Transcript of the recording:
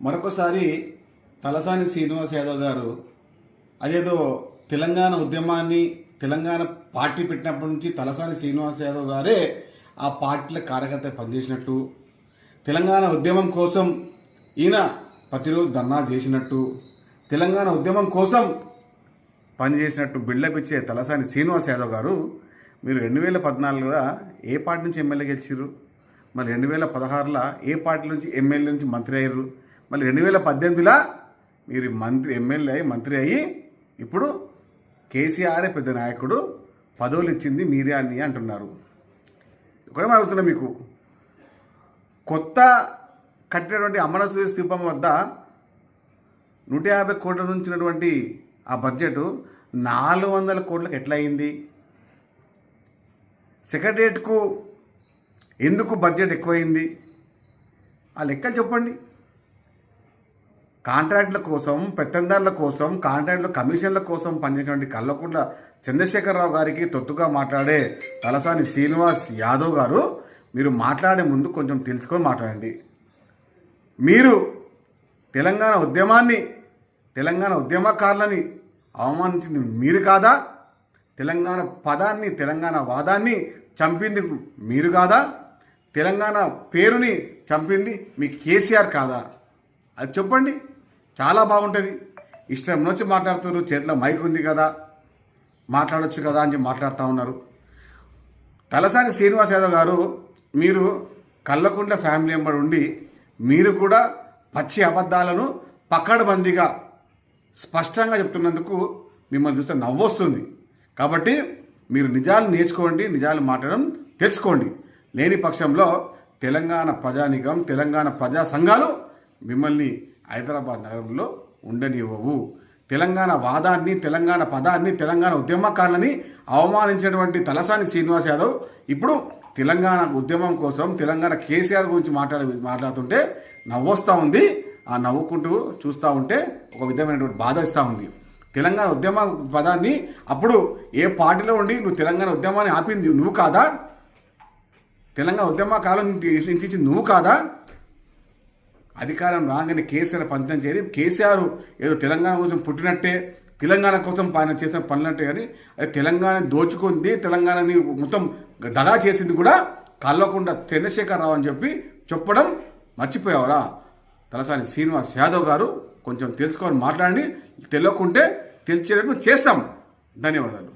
మరొకసారి తలసాని శ్రీనివాస్ యాదవ్ గారు అదేదో తెలంగాణ ఉద్యమాన్ని తెలంగాణ పార్టీ పెట్టినప్పటి నుంచి తలసాని శ్రీనివాస్ యాదవ్ గారే ఆ పార్టీల కార్యకర్త పనిచేసినట్టు తెలంగాణ ఉద్యమం కోసం ఈయన ప్రతిరోజు ధర్నా చేసినట్టు తెలంగాణ ఉద్యమం కోసం పనిచేసినట్టు బిల్డప్ ఇచ్చే తలసాని శ్రీనివాస్ యాదవ్ గారు మీరు రెండు వేల పద్నాలుగులో ఏ పార్టీ నుంచి ఎమ్మెల్యే గెలిచిర్రు? మరి రెండు వేల పదహారులో ఏ పార్టీ నుంచి ఎమ్మెల్యే నుంచి మంత్రి అయ్యారు మళ్ళీ రెండు వేల పద్దెనిమిదిలో మీరు మంత్రి ఎమ్మెల్యే అయ్యి మంత్రి అయ్యి ఇప్పుడు కేసీఆరే పెద్ద నాయకుడు పదవులు ఇచ్చింది మీరే అని అంటున్నారు. ఒకటే అడుగుతున్నా మీకు. కొత్త కట్టినటువంటి అమరనాథ స్థూపం వద్ద నూట యాభై కోట్ల నుంచినటువంటి ఆ బడ్జెట్ నాలుగు వందల కోట్లకు ఎట్లా అయింది సెక్రటరియట్కు ఎందుకు బడ్జెట్ ఎక్కువైంది? ఆ లెక్కలు చెప్పండి. కాంట్రాక్టుల కోసం పెత్తందారుల కోసం కాంట్రాక్టుల కమిషన్ల కోసం పనిచేసినటువంటి కల్లకుండ చంద్రశేఖరరావు గారికి తొత్తుగా మాట్లాడే తలసాని శ్రీనివాస్ యాదవ్ గారు మీరు మాట్లాడే ముందు కొంచెం తెలుసుకొని మాట్లాడండి. మీరు తెలంగాణ ఉద్యమాన్ని తెలంగాణ ఉద్యమకారులని అవమానించింది మీరు కాదా? తెలంగాణ పదాన్ని తెలంగాణ వాదాన్ని చంపింది మీరు కాదా? తెలంగాణ పేరుని చంపింది మీ కేసీఆర్ కాదా? అది చెప్పండి. చాలా బాగుంటుంది. ఇష్టం నుంచి మాట్లాడుతున్నారు చేతిలో మైక్ ఉంది కదా మాట్లాడొచ్చు కదా అని మాట్లాడుతూ ఉన్నారు. తలసాని శ్రీనివాస్ యాదవ్ గారు మీరు కళ్ళకుండ ఫ్యామిలీ మెంబర్ ఉండి మీరు కూడా పచ్చి అబద్ధాలను పక్కడబందీగా స్పష్టంగా చెప్తున్నందుకు మిమ్మల్ని చూస్తే నవ్వొస్తుంది. కాబట్టి మీరు నిజాలు నేర్చుకోండి నిజాలు మాట్లాడడం తెచ్చుకోండి లేని పక్షంలో తెలంగాణ ప్రజానికం తెలంగాణ ప్రజా సంఘాలు మిమ్మల్ని హైదరాబాద్ నగరంలో ఉండనివ్వవు. తెలంగాణ వాదాన్ని తెలంగాణ పదాన్ని తెలంగాణ ఉద్యమకారులని అవమానించినటువంటి తలసాని శ్రీనివాస్ యాదవ్ ఇప్పుడు తెలంగాణ ఉద్యమం కోసం తెలంగాణ కేసీఆర్ గురించి మాట్లాడే మాట్లాడుతుంటే నవ్వొస్తూ ఉంది. ఆ నవ్వుకుంటూ చూస్తూ ఉంటే ఒక విధమైనటువంటి బాధ ఇస్తూ ఉంది. తెలంగాణ ఉద్యమ పదాన్ని అప్పుడు ఏ పార్టీలో ఉండి నువ్వు తెలంగాణ ఉద్యమాన్ని ఆపింది నువ్వు కాదా? తెలంగాణ ఉద్యమ కాలం నుంచి నువ్వు కాదా? అధికారం రాగానే కేసీఆర్ పంచం చేరి కేసీఆర్ ఏదో తెలంగాణ కోసం పుట్టినట్టే తెలంగాణ కోసం ఆయన చేసిన పనులంటే కానీ అది తెలంగాణ దోచుకుంది తెలంగాణని మొత్తం దగా చేసింది కూడా కల్లకుండా చంద్రశేఖరరావు అని చెప్పి చెప్పడం మర్చిపోయావరా? తలసాని శ్రీనివాస్ యాదవ్ గారు కొంచెం తెలుసుకొని మాట్లాడి తెలియకుంటే తెలిసేటట్టు చేస్తాం. ధన్యవాదాలు.